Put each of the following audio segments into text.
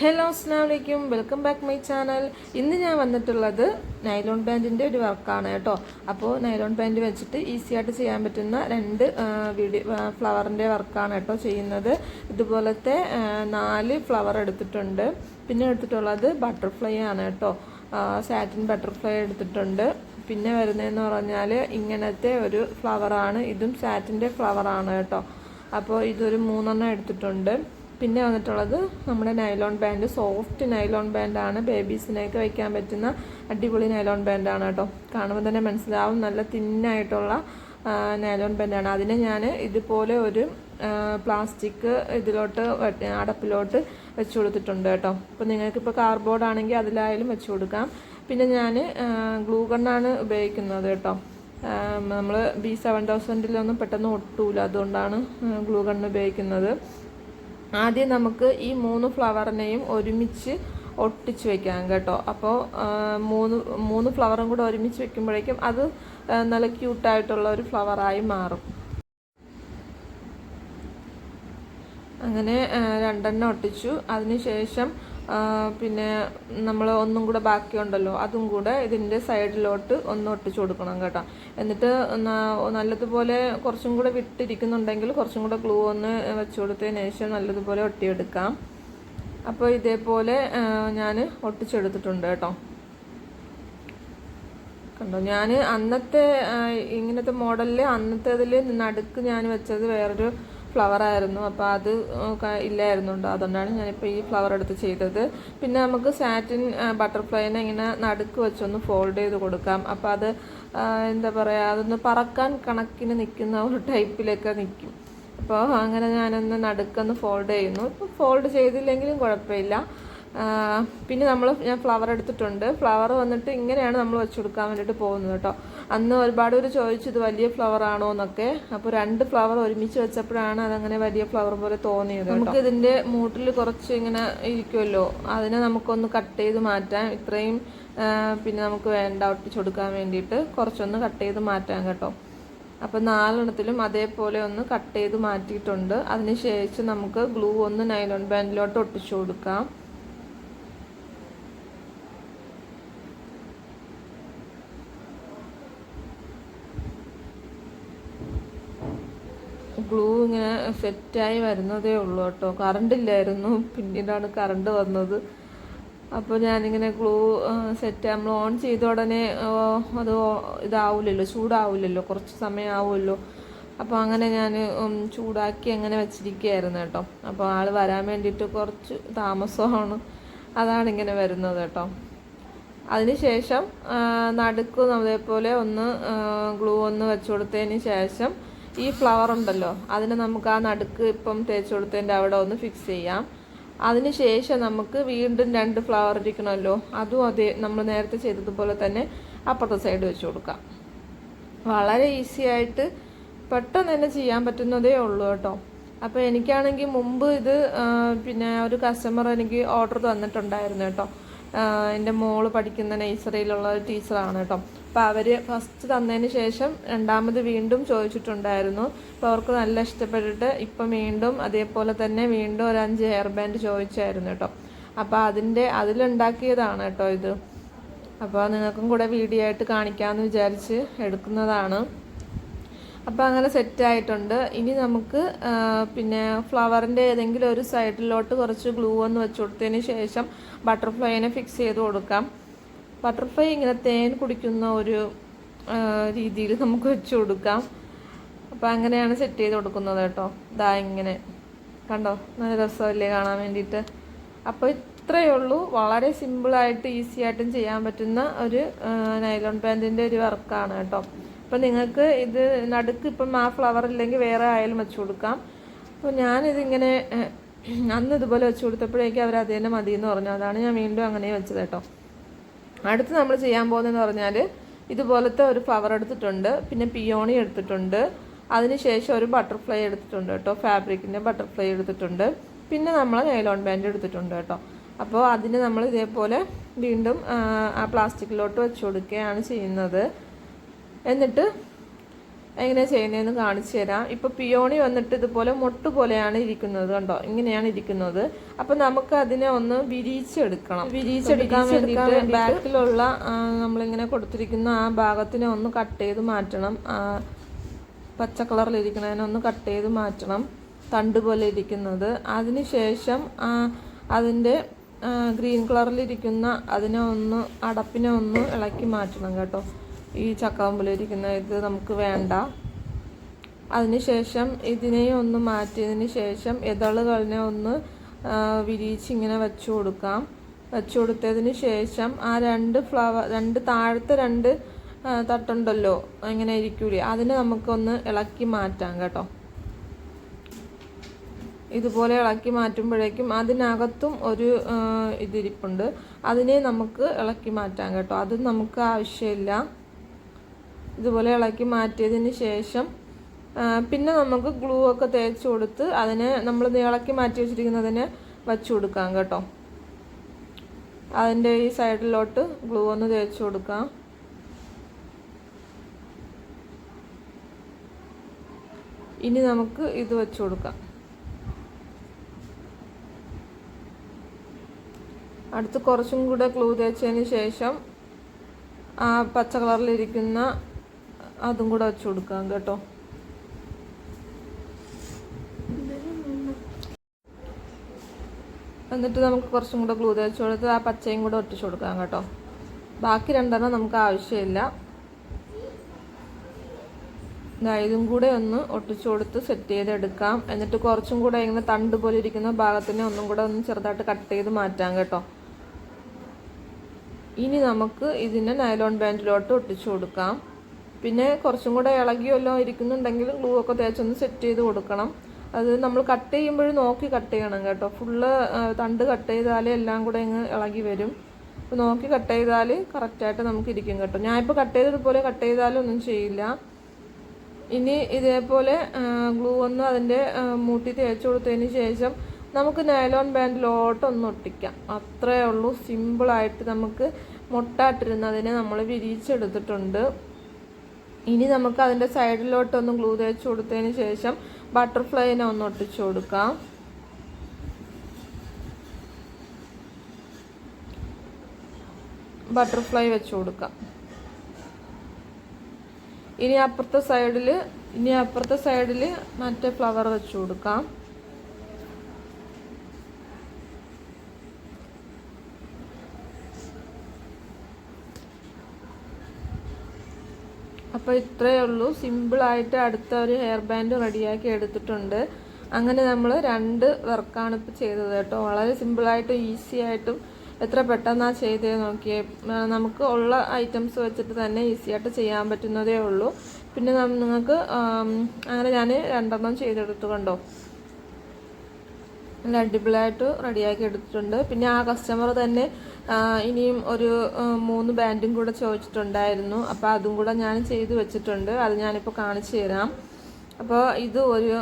Hello അസ്സാം വലൈക്കും welcome back my channel. ഇന്ന് ഞാൻ വന്നിട്ടുള്ളത് നൈലോൺ പാന്റിന്റെ ഒരു വർക്കാണ് കേട്ടോ. അപ്പോൾ നൈലോൺ പാന്റ് വെച്ചിട്ട് ഈസി ആയിട്ട് ചെയ്യാൻ പറ്റുന്ന രണ്ട് വീഡിയോ ഫ്ലവറിന്റെ വർക്കാണ് കേട്ടോ ചെയ്യുന്നത്. ഇതുപോലത്തെ നാല് ഫ്ലവർ എടുത്തിട്ടുണ്ട്. പിന്നെ എടുത്തിട്ടുള്ളത് ബട്ടർഫ്ലൈ ആണ് കേട്ടോ. സാറ്റിൻ ബട്ടർഫ്ലൈ എടുത്തിട്ടുണ്ട്. പിന്നെ വരുന്നതെന്ന് പറഞ്ഞാൽ ഇങ്ങനത്തെ ഒരു ഫ്ലവറാണ് ഇതും സാറ്റിന്റെ ഫ്ലവറാണ് കേട്ടോ. അപ്പോൾ ഇതൊരു മൂന്നെണ്ണം എടുത്തിട്ടുണ്ട്. പിന്നെ വന്നിട്ടുള്ളത് നമ്മുടെ നൈലോൺ ബാൻഡ് സോഫ്റ്റ് നൈലോൺ ബാൻഡാണ് ബേബീസിനെയൊക്കെ വയ്ക്കാൻ പറ്റുന്ന അടിപൊളി നൈലോൺ ബാൻഡാണ് കേട്ടോ. കാണുമ്പോൾ തന്നെ മനസ്സിലാവും. നല്ല തിന്നായിട്ടുള്ള നൈലോൺ ബാൻഡാണ് അതിനെ ഞാൻ ഇതുപോലെ ഒരു പ്ലാസ്റ്റിക് ഇതിലോട്ട് അടപ്പിലോട്ട് വെച്ച് കൊടുത്തിട്ടുണ്ട് കേട്ടോ. അപ്പോൾ നിങ്ങൾക്കിപ്പോൾ കാർഡ്ബോർഡ് ആണെങ്കിൽ അതിലായാലും വെച്ച് കൊടുക്കാം. പിന്നെ ഞാൻ ഗ്ലൂ ഗണ്ണാണ് ഉപയോഗിക്കുന്നത് കേട്ടോ. നമ്മൾ ബി സെവൻ തൗസൻഡിലൊന്നും പെട്ടെന്ന് ഒട്ടൂല. അതുകൊണ്ടാണ് ഗ്ലൂ ഗണ്ണ് ഉപയോഗിക്കുന്നത്. ആദ്യം നമുക്ക് ഈ മൂന്ന് ഫ്ലവറിനെയും ഒരുമിച്ച് ഒട്ടിച്ച് വെക്കാം കേട്ടോ. അപ്പോൾ മൂന്ന് മൂന്ന് ഫ്ലവറും കൂടെ ഒരുമിച്ച് വെക്കുമ്പോഴേക്കും അത് നല്ല ക്യൂട്ടായിട്ടുള്ള ഒരു ഫ്ലവറായി മാറും. അങ്ങനെ രണ്ടെണ്ണം ഒട്ടിച്ചു. അതിനുശേഷം പിന്നെ നമ്മൾ ഒന്നും കൂടെ ബാക്കിയുണ്ടല്ലോ അതും കൂടെ ഇതിന്റെ സൈഡിലോട്ട് ഒന്ന് ഒട്ടിച്ചു കൊടുക്കണം കേട്ടോ. എന്നിട്ട് നല്ലതുപോലെ കുറച്ചും കൂടെ വിട്ടിരിക്കുന്നുണ്ടെങ്കിൽ കുറച്ചും കൂടെ ഗ്ലൂ ഒന്ന് വെച്ച് കൊടുത്തതിന് ശേഷം നല്ലതുപോലെ ഒട്ടിയെടുക്കാം. അപ്പോൾ ഇതേപോലെ ഞാൻ ഒട്ടിച്ചെടുത്തിട്ടുണ്ട് കേട്ടോ. കണ്ടോ? ഞാൻ അന്നത്തെ ഇങ്ങനത്തെ മോഡലിൽ അന്നത്തെ അന്നത്തേതിൽ നടുക്ക് ഞാൻ വെച്ചത് വേറൊരു ഫ്ലവർ ആയിരുന്നു. അപ്പോൾ അത് ഇല്ലായിരുന്നു ഇല്ലായിരുന്നുണ്ട് അതുകൊണ്ടാണ് ഞാനിപ്പോൾ ഈ ഫ്ലവർ എടുത്ത് ചെയ്തത്. പിന്നെ നമുക്ക് സാറ്റിൻ ബട്ടർഫ്ലൈനെ ഇങ്ങനെ നടുക്ക് വെച്ചൊന്ന് ഫോൾഡ് ചെയ്ത് കൊടുക്കാം. അപ്പോൾ അത് എന്താ പറയുക അതൊന്ന് പറക്കാൻ കണക്കിന് നിൽക്കുന്ന ഒരു ടൈപ്പിലൊക്കെ നിൽക്കും. അപ്പോൾ അങ്ങനെ ഞാനൊന്ന് നടുക്കൊന്ന് ഫോൾഡ് ചെയ്യുന്നു. ഇപ്പോൾ ഫോൾഡ് ചെയ്തില്ലെങ്കിലും കുഴപ്പമില്ല. പിന്നെ നമ്മൾ ഞാൻ ഫ്ലവർ എടുത്തിട്ടുണ്ട്. ഫ്ലവർ വന്നിട്ട് ഇങ്ങനെയാണ് നമ്മൾ വെച്ച് കൊടുക്കാൻ വേണ്ടിയിട്ട് പോകുന്നത് കേട്ടോ. അന്ന് ഒരുപാട് പേര് ചോദിച്ചു ഇത് വലിയ ഫ്ലവർ ആണോ? എന്നൊക്കെ. അപ്പോൾ രണ്ട് ഫ്ലവർ ഒരുമിച്ച് വെച്ചപ്പോഴാണ് അതങ്ങനെ വലിയ ഫ്ലവർ പോലെ തോന്നിയത് നമുക്ക് ഇതിന്റെ മൂട്ടിൽ കുറച്ച് ഇങ്ങനെ ഇരിക്കുമല്ലോ അതിനെ നമുക്കൊന്ന് കട്ട് ചെയ്ത് മാറ്റാം. ഇത്രയും പിന്നെ നമുക്ക് വേണ്ട ഒട്ടിച്ച് കൊടുക്കാൻ വേണ്ടിയിട്ട് കുറച്ചൊന്ന് കട്ട് ചെയ്ത് മാറ്റാം കേട്ടോ. അപ്പോൾ നാലെണ്ണത്തിലും അതേപോലെ ഒന്ന് കട്ട് ചെയ്ത് മാറ്റിയിട്ടുണ്ട്. അതിനുശേഷം നമുക്ക് ഗ്ലൂ ഒന്ന് നൈലോൺ ബാൻഡിലോട്ട് ഒട്ടിച്ചു കൊടുക്കാം ഗ്ലൂ ഇങ്ങനെ സെറ്റായി വരുന്നതേ ഉള്ളൂ കേട്ടോ. കറണ്ടില്ലായിരുന്നു പിന്നീടാണ് കറണ്ട് വന്നത്. അപ്പോൾ ഞാനിങ്ങനെ ഗ്ലൂ സെറ്റ് നമ്മൾ ഓൺ ചെയ്ത ഉടനെ അത് ഇതാവില്ലല്ലോ ചൂടാവില്ലല്ലോ കുറച്ച് സമയം ആവുമല്ലോ. അപ്പോൾ അങ്ങനെ ഞാൻ ചൂടാക്കി അങ്ങനെ വെച്ചിരിക്കുകയായിരുന്നു കേട്ടോ. അപ്പോൾ ആൾ വരാൻ വേണ്ടിയിട്ട് കുറച്ച് താമസമാണ്. അതാണ് ഇങ്ങനെ വരുന്നത് കേട്ടോ. അതിനുശേഷം നടുക്ക് അതേപോലെ ഒന്ന് ഗ്ലൂ ഒന്ന് വെച്ചു കൊടുത്തതിന് ശേഷം ഈ ഫ്ലവർ ഉണ്ടല്ലോ അതിന് നമുക്ക് ആ നടുക്ക് ഇപ്പം തേച്ച് കൊടുത്തതിന്റെ അവിടെ ഒന്ന് ഫിക്സ് ചെയ്യാം. അതിനുശേഷം നമുക്ക് വീണ്ടും രണ്ട് ഫ്ലവർ ഇരിക്കണമല്ലോ അതും അതേ നമ്മൾ നേരത്തെ ചെയ്തതുപോലെ തന്നെ അപ്പുറത്തെ സൈഡ് വെച്ച് കൊടുക്കാം. വളരെ ഈസി ആയിട്ട് പെട്ടെന്ന് തന്നെ ചെയ്യാൻ പറ്റുന്നതേ ഉള്ളൂ കേട്ടോ. അപ്പോൾ എനിക്കാണെങ്കിൽ മുമ്പ് ഇത് പിന്നെ ഒരു കസ്റ്റമർ എനിക്ക് ഓർഡർ തന്നിട്ടുണ്ടായിരുന്നു കേട്ടോ. എന്റെ മോൾ പഠിക്കുന്ന നഴ്സറിയിലുള്ള ടീച്ചറാണ് കേട്ടോ. അപ്പോൾ അവർ ഫസ്റ്റ് തന്നതിന് ശേഷം രണ്ടാമത് വീണ്ടും ചോദിച്ചിട്ടുണ്ടായിരുന്നു. അപ്പോൾ അവർക്ക് നല്ല ഇഷ്ടപ്പെട്ടിട്ട് ഇപ്പം വീണ്ടും അതേപോലെ തന്നെ വീണ്ടും ഒരു അഞ്ച് ഹെയർ ബാൻഡ് ചോദിച്ചായിരുന്നു കേട്ടോ അപ്പോൾ അതിന്റെ അതിലുണ്ടാക്കിയതാണ് കേട്ടോ ഇത്. അപ്പോൾ നിങ്ങൾക്കും കൂടെ വീഡിയോ ആയിട്ട് കാണിക്കാമെന്ന് വിചാരിച്ച് എടുക്കുന്നതാണ്. അപ്പോൾ അങ്ങനെ സെറ്റായിട്ടുണ്ട് ഇനി നമുക്ക് പിന്നെ ഫ്ലവറിന്റെ ഏതെങ്കിലും ഒരു സൈഡിലോട്ട് കുറച്ച് ഗ്ലൂ ഒന്ന് വെച്ച് കൊടുത്തതിന് ശേഷം ബട്ടർഫ്ലൈനെ ഫിക്സ് ചെയ്ത് കൊടുക്കാം. ബട്ടർഫ്ലൈ ഇങ്ങനെ തേൻ കുടിക്കുന്ന ഒരു രീതിയിൽ നമുക്ക് വെച്ച് കൊടുക്കാം. അപ്പോൾ അങ്ങനെയാണ് സെറ്റ് ചെയ്ത് കൊടുക്കുന്നത് കേട്ടോ. ഇതാ ഇങ്ങനെ. കണ്ടോ? നല്ല രസമല്ലേ കാണാൻ വേണ്ടിയിട്ട്. അപ്പോൾ ഇത്രയേ ഉള്ളൂ. വളരെ സിമ്പിളായിട്ട് ഈസി ആയിട്ടും ചെയ്യാൻ പറ്റുന്ന ഒരു നൈലോൺ പാന്റിന്റെ ഒരു വർക്കാണ് കേട്ടോ. അപ്പോൾ നിങ്ങൾക്ക് ഇത് നടുക്ക് ഇപ്പം ആ ഫ്ലവർ ഇല്ലെങ്കിൽ വേറെ ആയാലും വെച്ച് കൊടുക്കാം. അപ്പോൾ ഞാനിതിങ്ങനെ അന്ന് ഇതുപോലെ വെച്ച് കൊടുത്തപ്പോഴേക്കും അവർ അത് തന്നെ മതി എന്ന് പറഞ്ഞു. അതാണ് ഞാൻ വീണ്ടും അങ്ങനെ വെച്ചത് കേട്ടോ. അടുത്ത് നമ്മൾ ചെയ്യാൻ പോകുന്നതെന്ന് പറഞ്ഞാൽ ഇതുപോലത്തെ ഒരു ഫ്ലവർ എടുത്തിട്ടുണ്ട് പിന്നെ പിയോണി എടുത്തിട്ടുണ്ട് അതിനുശേഷം ഒരു ബട്ടർഫ്ലൈ എടുത്തിട്ടുണ്ട് കേട്ടോ ഫാബ്രിക്കിന്റെ ബട്ടർഫ്ലൈ എടുത്തിട്ടുണ്ട് പിന്നെ നമ്മൾ നൈലോൺ ബാൻഡ് എടുത്തിട്ടുണ്ട് കേട്ടോ. അപ്പോൾ അതിന് നമ്മൾ ഇതേപോലെ വീണ്ടും ആ, പ്ലാസ്റ്റിക്കിലോട്ട് വെച്ച് കൊടുക്കുകയാണ് ചെയ്യുന്നത്. എന്നിട്ട് എങ്ങനെയാണ് ചെയ്യുന്നതെന്ന് കാണിച്ചു തരാം. ഇപ്പോൾ പിയോണി വന്നിട്ട് ഇതുപോലെ മൊട്ട് പോലെയാണ് ഇരിക്കുന്നത് കണ്ടോ? ഇങ്ങനെയാണ് ഇരിക്കുന്നത്. അപ്പം നമുക്ക് അതിനെ ഒന്ന് വിരിയിച്ചെടുക്കണം. വിരിയിച്ചെടുക്കാൻ വേണ്ടിയിട്ട് ബാക്കിലുള്ള നമ്മളിങ്ങനെ കൊടുത്തിരിക്കുന്ന ആ ഭാഗത്തിനെ ഒന്ന് കട്ട് ചെയ്ത് മാറ്റണം. ആ, പച്ച കളറിലിരിക്കുന്നതിനെ ഒന്ന് കട്ട് ചെയ്ത് മാറ്റണം. തണ്ട് പോലെ ഇരിക്കുന്നത്. അതിന് ശേഷം അതിന്റെ ഗ്രീൻ കളറിലിരിക്കുന്ന അതിനെ ഒന്ന് അടപ്പിനെ ഒന്ന് ഇളക്കി മാറ്റണം കേട്ടോ. ഈ ചക്കാമ്പലിരിക്കുന്ന ഇത് നമുക്ക് വേണ്ട. അതിനുശേഷം ഇതിനെയും ഒന്ന് മാറ്റിയതിന് ശേഷം ഇതളുകളിനെ ഒന്ന് വിരിയിച്ച് ഇങ്ങനെ വെച്ചു കൊടുക്കാം. വെച്ചു കൊടുത്തതിന് ശേഷം ആ രണ്ട് ഫ്ലവർ രണ്ട് താഴത്തെ രണ്ട് തട്ടുണ്ടല്ലോ അങ്ങനെ ഇരിക്കൂലേ അതിനെ നമുക്കൊന്ന് ഇളക്കി മാറ്റാം കേട്ടോ. ഇതുപോലെ ഇളക്കി മാറ്റുമ്പോഴേക്കും അതിനകത്തും ഒരു ഇതിരിപ്പുണ്ട്. അതിനെ നമുക്ക് ഇളക്കി മാറ്റാം കേട്ടോ. അത് നമുക്ക് ആവശ്യമില്ല. ഇതുപോലെ ഇളക്കി മാറ്റിയതിന് ശേഷം പിന്നെ നമുക്ക് ഗ്ലൂ ഒക്കെ തേച്ച് കൊടുത്ത് അതിനെ നമ്മൾ ഇളക്കി മാറ്റി വെച്ചിരിക്കുന്നതിനെ വച്ചു കൊടുക്കാം കേട്ടോ. അതിന്റെ ഈ സൈഡിലോട്ട് ഗ്ലൂ ഒന്ന് തേച്ച് കൊടുക്കാം. ഇനി നമുക്ക് ഇത് വെച്ച് കൊടുക്കാം. അടുത്ത് കുറച്ചും കൂടെ ഗ്ലൂ തേച്ചതിന് ശേഷം ആ പച്ച കളറിലിരിക്കുന്ന അതും കൂടെ വെച്ച് കൊടുക്കാം കേട്ടോ. എന്നിട്ട് നമുക്ക് കുറച്ചും കൂടെ ഗ്ലൂ തേച്ച് കൊടുത്ത് ആ പച്ചയും കൂടെ ഒട്ടിച്ചു കൊടുക്കാം കേട്ടോ. ബാക്കി രണ്ടെണ്ണം നമുക്ക് ആവശ്യമില്ല. ഇതും കൂടെ ഒന്ന് ഒട്ടിച്ചു കൊടുത്ത് സെറ്റ് ചെയ്തെടുക്കാം. എന്നിട്ട് കുറച്ചും കൂടെ ഇങ്ങനെ തണ്ട് പോലെ ഇരിക്കുന്ന ഭാഗത്തിനെ ഒന്നും കൂടെ ഒന്ന് ചെറുതായിട്ട് കട്ട് ചെയ്ത് മാറ്റാം കേട്ടോ. ഇനി നമുക്ക് ഇതിനെ നൈലോൺ ബാൻഡിലോട്ട് ഒട്ടിച്ചു കൊടുക്കാം. പിന്നെ കുറച്ചും കൂടെ ഇളകിയല്ലോ ഇരിക്കുന്നുണ്ടെങ്കിൽ ഗ്ലൂ ഒക്കെ തേച്ചൊന്ന് സെറ്റ് ചെയ്ത് കൊടുക്കണം. അത് നമ്മൾ കട്ട് ചെയ്യുമ്പോഴും നോക്കി കട്ട് ചെയ്യണം കേട്ടോ. ഫുള്ള് തണ്ട് കട്ട് ചെയ്താലേ എല്ലാം കൂടെ ഇങ്ങ് ഇളകി വരും. അപ്പോൾ നോക്കി കട്ട് ചെയ്താൽ കറക്റ്റായിട്ട് നമുക്ക് ഇരിക്കും കേട്ടോ. ഞാനിപ്പോൾ കട്ട് ചെയ്തതുപോലെ കട്ട് ചെയ്താലും ഒന്നും ചെയ്യില്ല. ഇനി ഇതേപോലെ ഗ്ലൂ ഒന്ന് അതിന്റെ മൂട്ടി തേച്ച് കൊടുത്തതിന് ശേഷം നമുക്ക് നൈലോൺ ബാൻഡിലോട്ടൊന്ന് ഒട്ടിക്കാം. അത്രേ ഉള്ളൂ. സിമ്പിളായിട്ട് നമുക്ക് മുട്ടാട്ടിരുന്നതിനെ നമ്മൾ വിരിയിച്ചെടുത്തിട്ടുണ്ട്. ഇനി നമുക്ക് അതിന്റെ സൈഡിലോട്ടൊന്ന് ഗ്ലൂ തേച്ച് കൊടുത്തതിന് ശേഷം ബട്ടർഫ്ലൈനെ ഒന്ന് ഒട്ടിച്ചു കൊടുക്കാം. ബട്ടർഫ്ലൈ വെച്ച് കൊടുക്കാം. ഇനി അപ്പുറത്തെ സൈഡിൽ ഇനി അപ്പുറത്തെ സൈഡിൽ മറ്റേ ഫ്ലവർ വെച്ച് കൊടുക്കാം. അപ്പോൾ ഇത്രയേ ഉള്ളൂ. സിമ്പിളായിട്ട് അടുത്ത ഒരു ഹെയർ ബാൻഡ് റെഡിയാക്കി എടുത്തിട്ടുണ്ട്. അങ്ങനെ നമ്മൾ രണ്ട് വർക്കാണ് ഇപ്പോൾ ചെയ്തത് കേട്ടോ. വളരെ സിമ്പിളായിട്ടും ഈസി ആയിട്ടും എത്ര പെട്ടെന്നാണ് ചെയ്തേ നോക്കിയേ. നമുക്ക് ഉള്ള ഐറ്റംസ് വെച്ചിട്ട് തന്നെ ഈസി ആയിട്ട് ചെയ്യാൻ പറ്റുന്നതേ ഉള്ളൂ. പിന്നെ നിങ്ങൾക്ക് അങ്ങനെ ഞാൻ രണ്ടെണ്ണം ചെയ്തെടുത്തു കണ്ടോ? നല്ല അടിപൊളിയായിട്ട് റെഡിയാക്കി എടുത്തിട്ടുണ്ട്. പിന്നെ ആ കസ്റ്റമർ തന്നെ ഇനിയും ഒരു മൂന്ന് ബാൻഡും കൂടെ ചോദിച്ചിട്ടുണ്ടായിരുന്നു. അപ്പോൾ അതും കൂടെ ഞാൻ ചെയ്ത് വെച്ചിട്ടുണ്ട്. അത് ഞാനിപ്പോൾ കാണിച്ചു തരാം. അപ്പോൾ ഇത് ഒരു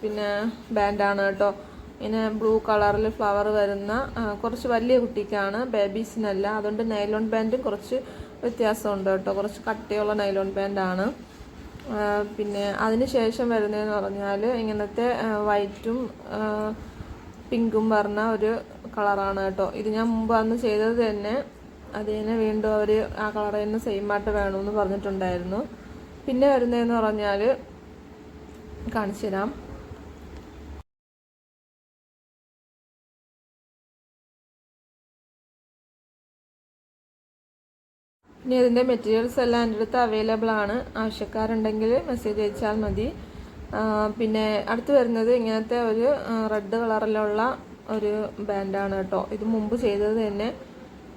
പിന്നെ ബാൻഡാണ് കേട്ടോ. ഇങ്ങനെ ബ്ലൂ കളറിൽ ഫ്ലവർ വരുന്ന കുറച്ച് വലിയ കുട്ടിക്കാണ് ബേബീസിനല്ല. അതുകൊണ്ട് നൈലോൺ ബാൻഡും കുറച്ച് വ്യത്യാസമുണ്ട് കേട്ടോ. കുറച്ച് കട്ടിയുള്ള നൈലോൺ ബാൻഡാണ്. പിന്നെ അതിന് ശേഷം വരുന്നതെന്ന് പറഞ്ഞാൽ ഇങ്ങനത്തെ വൈറ്റും പിങ്കും പറഞ്ഞ ഒരു കളറാണ് കേട്ടോ. ഇത് ഞാൻ മുമ്പ് അന്ന് ചെയ്തത് തന്നെ അത് തന്നെ വീണ്ടും അവർ ആ കളർ തന്നെ സെയിം ആയിട്ട് വേണമെന്ന് പറഞ്ഞിട്ടുണ്ടായിരുന്നു. പിന്നെ വരുന്നതെന്ന് പറഞ്ഞാൽ കാണിച്ചു തരാം. ഇനി ഇതിന്റെ മെറ്റീരിയൽസ് എല്ലാം എന്റെ അടുത്ത് അവൈലബിൾ ആണ്. ആവശ്യക്കാരുണ്ടെങ്കിൽ മെസ്സേജ് അയച്ചാൽ മതി. പിന്നെ അടുത്ത് വരുന്നത് ഇങ്ങനത്തെ ഒരു റെഡ് കളറിലുള്ള ഒരു ബാൻഡാണ് കേട്ടോ. ഇത് മുമ്പ് ചെയ്തത് തന്നെ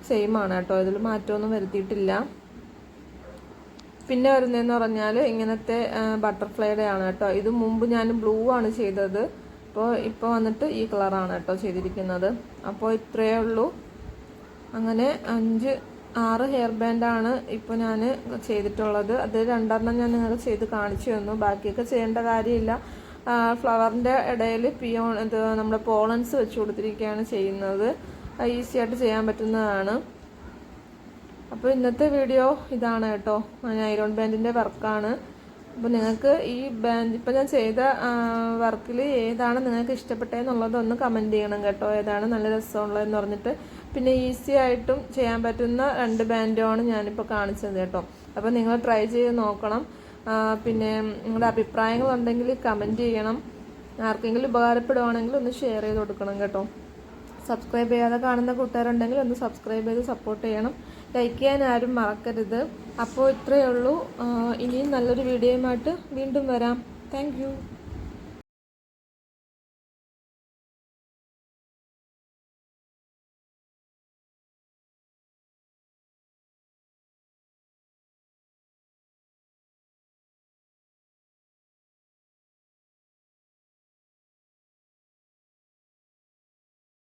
സെയിം ആണ് കേട്ടോ. ഇതിൽ മാറ്റമൊന്നും വരുത്തിയിട്ടില്ല. പിന്നെ വരുന്നതെന്ന് പറഞ്ഞാൽ ഇങ്ങനത്തെ ബട്ടർഫ്ലൈയുടെ ആണ് കേട്ടോ. ഇത് മുമ്പ് ഞാൻ ബ്ലൂ ആണ് ചെയ്തത്. അപ്പോൾ ഇപ്പോൾ വന്നിട്ട് ഈ കളറാണ് കേട്ടോ ചെയ്തിരിക്കുന്നത്. അപ്പോൾ ഇത്രയേ ഉള്ളൂ. അങ്ങനെ അഞ്ച് ആറ് ഹെയർ ബാൻഡാണ് ഇപ്പോൾ ഞാൻ ചെയ്തിട്ടുള്ളത്. അത് രണ്ടെണ്ണം ഞാൻ നിങ്ങൾക്ക് ചെയ്ത് കാണിച്ചു തന്നു. ബാക്കിയൊക്കെ ചെയ്യേണ്ട കാര്യമില്ല. ഫ്ലവറിന്റെ ഇടയിൽ പിയോൺ ഇത് നമ്മുടെ പോളൻസ് വെച്ച് കൊടുത്തിരിക്കുകയാണ് ചെയ്യുന്നത്. ഈസി ആയിട്ട് ചെയ്യാൻ പറ്റുന്നതാണ്. അപ്പോൾ ഇന്നത്തെ വീഡിയോ ഇതാണ് കേട്ടോ. ഞാൻ ഐറോൺ ബാൻഡിന്റെ വർക്കാണ്. അപ്പോൾ നിങ്ങൾക്ക് ഈ ബാൻഡ് ഇപ്പോൾ ഞാൻ ചെയ്ത വർക്കിൽ ഏതാണ് നിങ്ങൾക്ക് ഇഷ്ടപ്പെട്ടതെന്നുള്ളത് ഒന്ന് കമന്റ് ചെയ്യണം കേട്ടോ. ഏതാണ് നല്ല രസമുള്ളതെന്ന് പറഞ്ഞിട്ട്. പിന്നെ ഈസി ആയിട്ടും ചെയ്യാൻ പറ്റുന്ന രണ്ട് ബാൻഡുമാണ് ഞാനിപ്പോൾ കാണിച്ചത് കേട്ടോ. അപ്പോൾ നിങ്ങൾ ട്രൈ ചെയ്ത് നോക്കണം. പിന്നെ നിങ്ങളുടെ അഭിപ്രായങ്ങളുണ്ടെങ്കിൽ കമന്റ് ചെയ്യണം. ആർക്കെങ്കിലും ഉപകാരപ്പെടുവാണെങ്കിൽ ഒന്ന് ഷെയർ ചെയ്ത് കൊടുക്കണം കേട്ടോ. സബ്സ്ക്രൈബ് ചെയ്യാതെ കാണുന്ന കൂട്ടുകാരുണ്ടെങ്കിൽ ഒന്ന് സബ്സ്ക്രൈബ് ചെയ്ത് സപ്പോർട്ട് ചെയ്യണം. ലൈക്ക് ചെയ്യാൻ ആരും മറക്കരുത്. അപ്പോൾ ഇത്രയേ ഉള്ളൂ. ഇനിയും നല്ലൊരു വീഡിയോയുമായിട്ട് വീണ്ടും വരാം. താങ്ക്